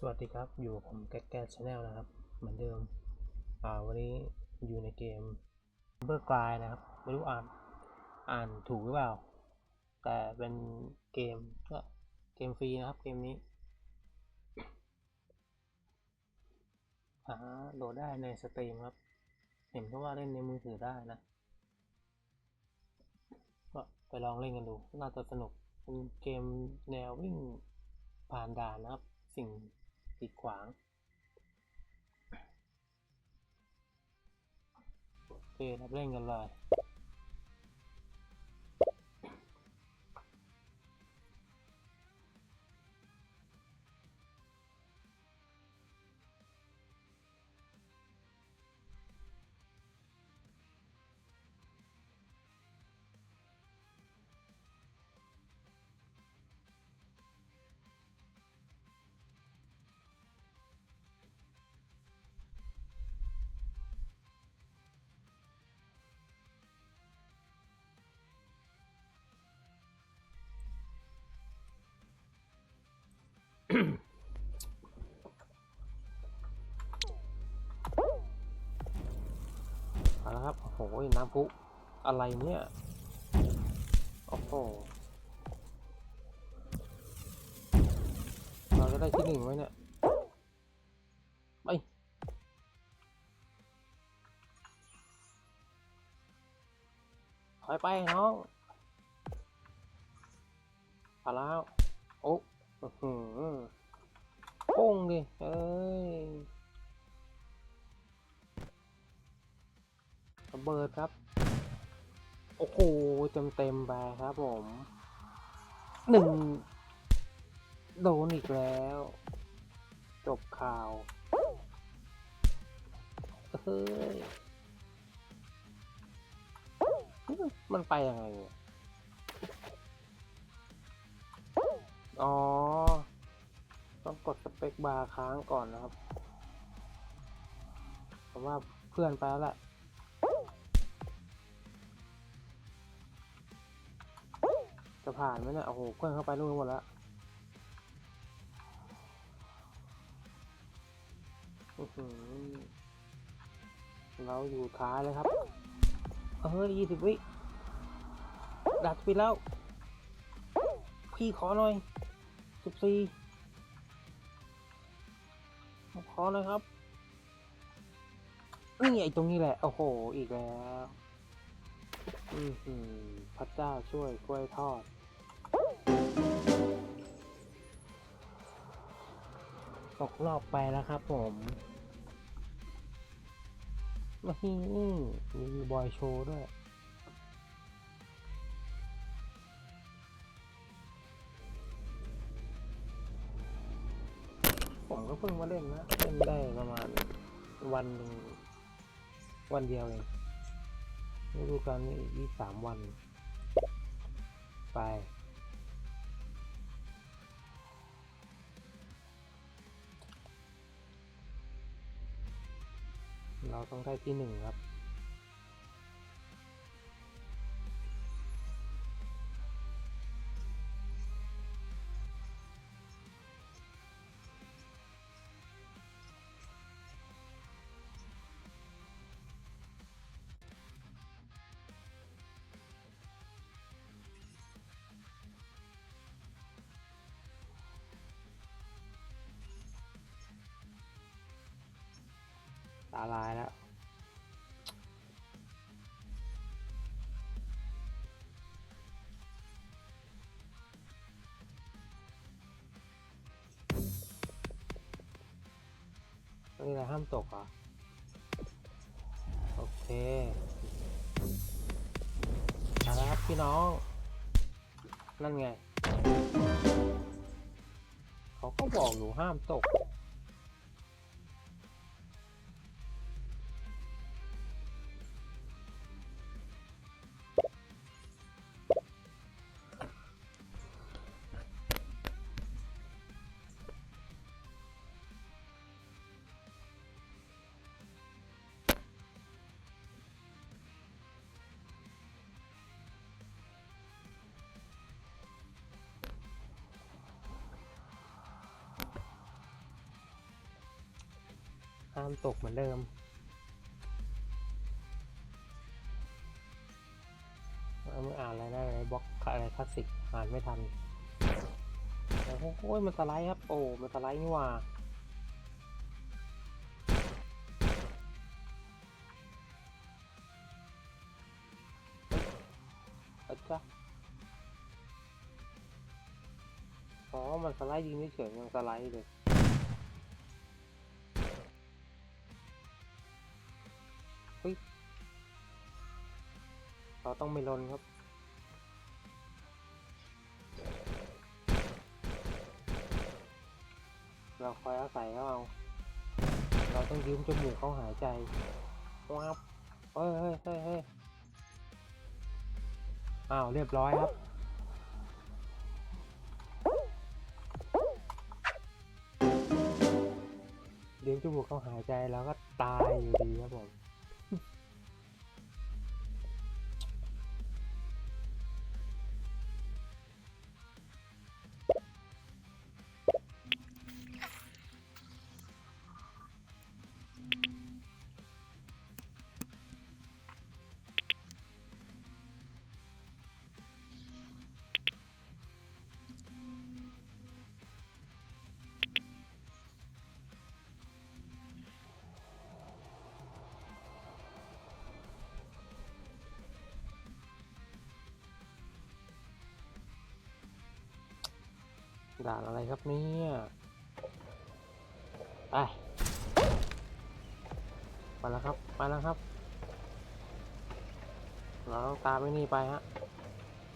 สวัสดีครับอยู่กับผมแก๊กแก๊ชาแนลนะครับ เหมือนเดิมอ่าวันนี้อยู่ในเกมเบอร์กลายนะครับไม่รู้อ่านอ่านถูกหรือเปล่า แต่เป็นเกมก็เกมฟรีนะครับ เกมนี้หาโหลดได้ในสตรีมครับ เห็นเขาว่าเล่นในมือถือได้นะก็ไปลองเล่นกันดูน่าจะสนุกเป็นเกมแนววิ่งผ่านด่านนะครับสิ่ง กีดขวาง โอเครับเล่นกันเลย ครับ โอ้โห น้ำพุ อะไรเนี่ย โอ้โห เราจะได้ที่หนึ่งไหมเนี่ยไปถอยไปน้องมาแล้ว โอ้อื้อหือโป้งดิ เอ้ย ระเบิดครับ โอ้โหเต็มเต็มๆไปครับผมหนึ่งโดนอีกแล้ว จบข่าวเฮ้ยมันไปยังไงอ๋อ ต้องกดสเปคบาร์ค้างก่อนนะครับผมว่าเพื่อนไปแล้วแหละ จะผ่านไหมเนี่ย โอ้โหเพื่อนเข้าไปนู่นหมดแล้วเราอยู่ท้ายเลยครับ เฮ้ยยี่สิบวิ ดักไปแล้ว พี่ขอหน่อยสิบสี่ขอเลยครับ นี่ไอตรงนี้แหละ โอ้โห อีกแล้ว อือหือพระเจ้าช่วยกล้วยทอด ตกรอบไปแล้วครับผมนี่มีบอยโชว์ด้วย ผมก็เพิ่งมาเล่นนะ เล่นได้ประมาณวันหนึ่งวันเดียวเองฤดูกาลนี้ยี่สามวัน ไป เราต้องได้ที่หนึ่งครับาลายแล้วนี่อะไรห้ามตกเหรอโอเคมาแล้วครับพี่น้อง นั่นไง เขาก็บอกอยู่ห้ามตก้ามตกเหมือนเดิม เอาไม่ออ่านอะไรได้เลยบล็อกอะไรคลาสสิกอ่านไม่ทัน โอ้โหมันสไลด์ครับ โอ้มันสไลด์นี่ว่าอ้ยจ้ะอ๋อ มันสไลด์ยิงเฉยๆมันสไลด์เลย เราต้องไม่ลนครับ เราคอยอาศัยเขาเอาเราต้องยืมจมูกเขาหายใจวับเฮ้ยเฮ้ยเฮ้ยเฮ้ยอ้าวเรียบร้อยครับยืมจมูกเขาหายใจแล้วก็ตายอยู่ดีครับผม ด่านอะไรครับเนี่ยไปมาแล้วครับมาแล้วครับ เราต้องตามไอ้นี่ไปฮะ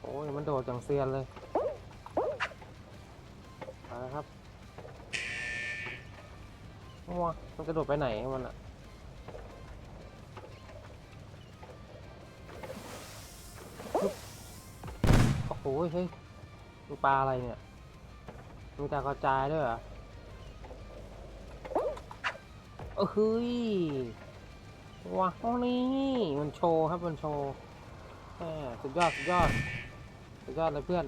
โอ้ยมันโดดอย่างเซียนเลยมาแล้วครับว้ามันกระโดดไปไหนมันอะโอ้โหเฮ้ยปลาอะไรเนี่ย มีตารกระจายด้วยเหรอเฮ้ยว้าวนี่มันโชว์ครับมันโชว์แหมสุดยอดสุดยอดสุดยอดเลยเพื่อน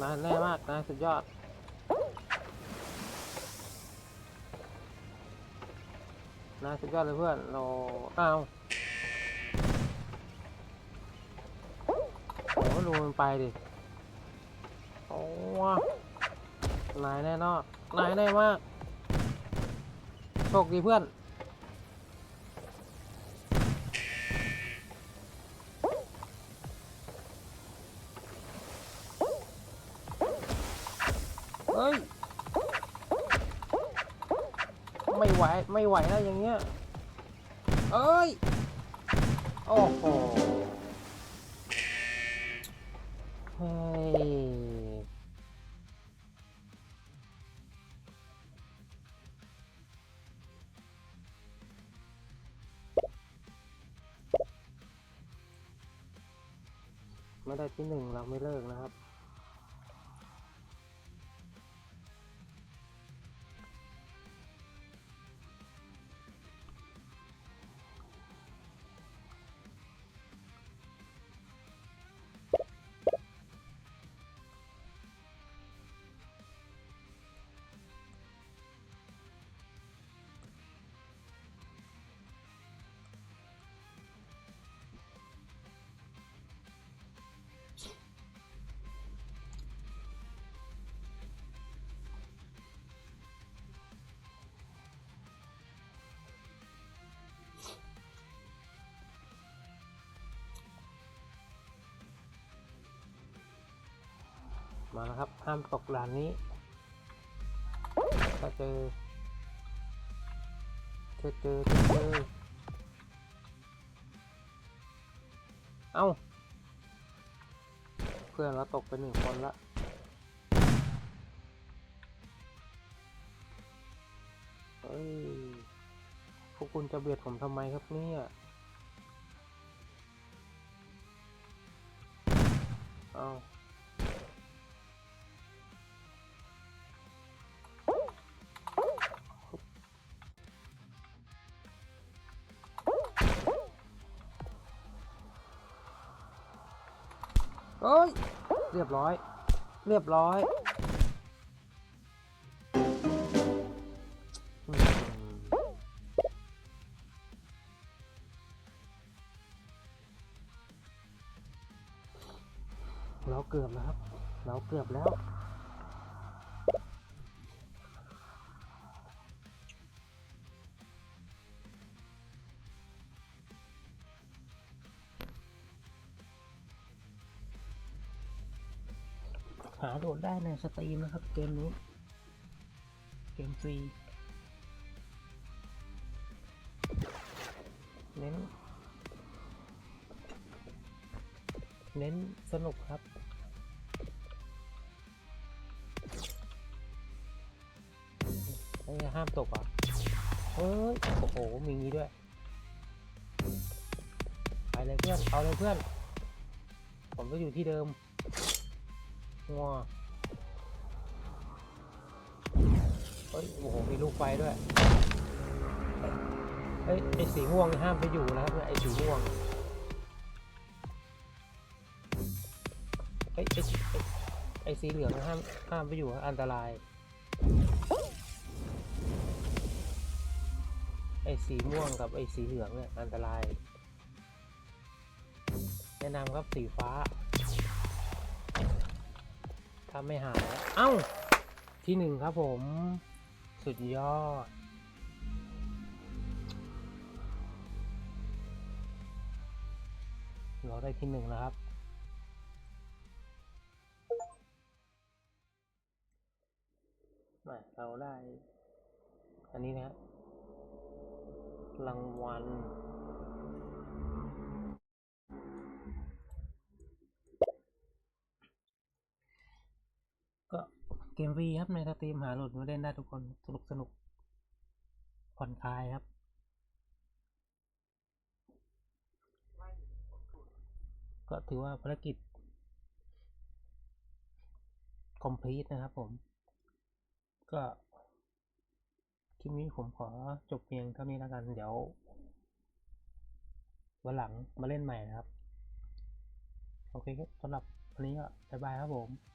นาแน่มากนาสุดยอดนาสุดยอดเลยเพื่อนเราอ้าว ดูมันไปดิ โอ้วนายแน่นอนนายแน่มาก โชคดีเพื่อน เฮ้ย ไม่ไหว ไม่ไหวแล้วอย่างเงี้ย เอ้ย โอ้โห ไม่ได้ที่หนึ่งเราไม่เลิกนะครับ มาแล้วครับ ห้ามตกด่านนี้ถ้าเจอเจอเจอเจอเจอเอ้า เพื่อนเราตกไปหนึ่งคนละเฮ้ย พวกคุณจะเบียดผมทำไมครับเนี่ย เอ้ย เรียบร้อย เรียบร้อยเราเกือบแล้วครับ เราเกือบแล้ว หาโหลดได้ในสตรีมนะครับ เกมนี้ เกมฟรี เน้น เน้นสนุกครับเอ้ยห้ามตกอะเฮ้ย โอ้โห มีงี้ด้วย ไปเลยเพื่อน เอาเลยเพื่อน ผมก็อยู่ที่เดิม งัวเฮ้ย โอ้โห มีลูกไฟด้วยเอ้ย ไอสีม่วงห้ามไปอยู่นะครับเนี่ยไอสีม่วงเอ้ยไอสีไอสีเหลืองห้ามห้ามไปอยู่อันตราย ไอสีม่วงกับไอสีเหลืองเนี่ยอันตราย แนะนำครับสีฟ้า ถ้าไม่หายเอ้า ที่หนึ่งครับผม สุดยอด เราได้ที่หนึ่งแล้วครับ มาเราได้ อันนี้นะฮะรางวัล ก็ เกมฟรีครับในสตรีมหาโหลดมาเล่นได้ทุกคนสนุกสนุกผ่อนคลายครับ ก็ถือว่าภารกิจ complete นะครับผม ก็คลิปนี้ผมขอจบเพียงเท่านี้แล้วกัน เดี๋ยววันหลังมาเล่นใหม่นะครับ โอเคครับสำหรับวันนี้ก็บายบายครับผม